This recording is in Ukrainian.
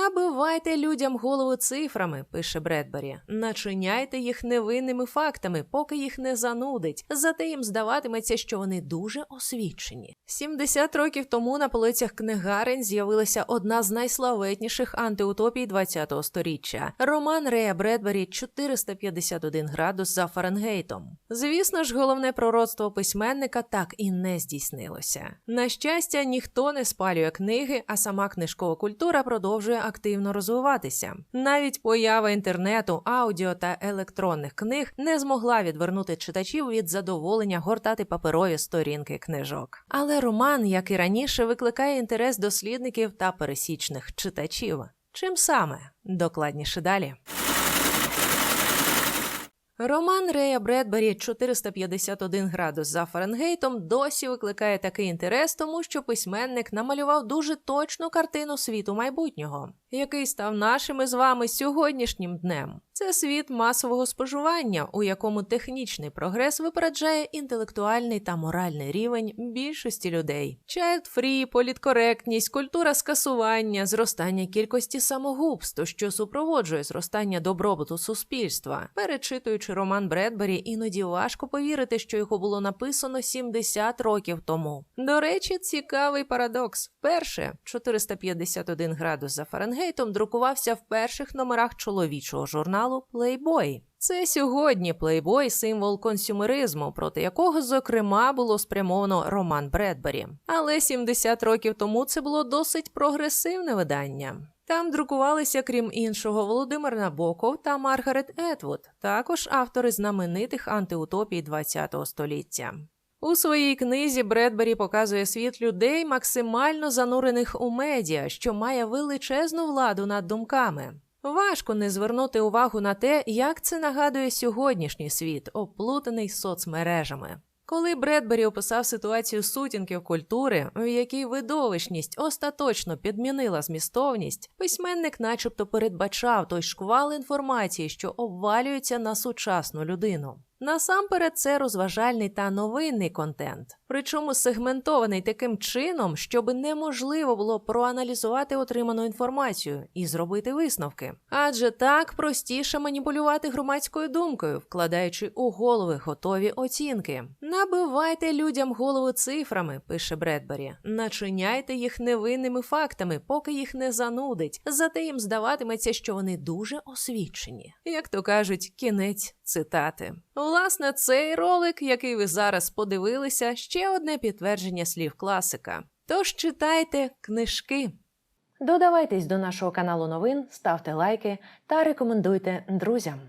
Набивайте людям голову цифрами, пише Бредбері. Начиняйте їх невинними фактами, поки їх не занудить. Зате їм здаватиметься, що вони дуже освічені. 70 років тому на полицях книгарень з'явилася одна з найславетніших антиутопій ХХ століття. Роман Рея Бредбері 451 градус за Фаренгейтом. Звісно ж, головне пророцтво письменника так і не здійснилося. На щастя, ніхто не спалює книги, а сама книжкова культура продовжує активно розвиватися. Навіть поява інтернету, аудіо та електронних книг не змогла відвернути читачів від задоволення гортати паперові сторінки книжок. Але роман, як і раніше, викликає інтерес дослідників та пересічних читачів. Чим саме? Докладніше далі. Роман Рея Бредбері 451 градус за Фаренгейтом досі викликає такий інтерес, тому що письменник намалював дуже точну картину світу майбутнього, який став нашим із вами сьогоднішнім днем. Це світ масового споживання, у якому технічний прогрес випереджає інтелектуальний та моральний рівень більшості людей. Child-free, політкоректність, культура скасування, зростання кількості самогубств, що супроводжує зростання добробуту суспільства. Перечитуючи роман Бредбері, іноді важко повірити, що його було написано 70 років тому. До речі, цікавий парадокс. Перше 451 градус за Фаренгейтом друкувався в перших номерах чоловічого журналу Playboy. Це сьогодні Playboy – символ консюмеризму, проти якого, зокрема, було спрямовано роман Бредбері. Але 70 років тому це було досить прогресивне видання. Там друкувалися, крім іншого, Володимир Набоков та Маргарет Етвуд, також автори знаменитих антиутопій ХХ століття. У своїй книзі Бредбері показує світ людей, максимально занурених у медіа, що має величезну владу над думками. Важко не звернути увагу на те, як це нагадує сьогоднішній світ, оплутаний соцмережами. Коли Бредбері описав ситуацію сутінків культури, в якій видовищність остаточно підмінила змістовність, письменник начебто передбачав той шквал інформації, що обвалюється на сучасну людину. Насамперед, це розважальний та новинний контент, причому сегментований таким чином, щоб неможливо було проаналізувати отриману інформацію і зробити висновки. Адже так простіше маніпулювати громадською думкою, вкладаючи у голови готові оцінки. Набивайте людям голову цифрами, пише Бредбері, начиняйте їх невинними фактами, поки їх не занудить, зате їм здаватиметься, що вони дуже освічені. Як то кажуть, кінець цитати. Власне, цей ролик, який ви зараз подивилися, ще одне підтвердження слів класика. Тож читайте книжки. Додавайтесь до нашого каналу новин, ставте лайки та рекомендуйте друзям.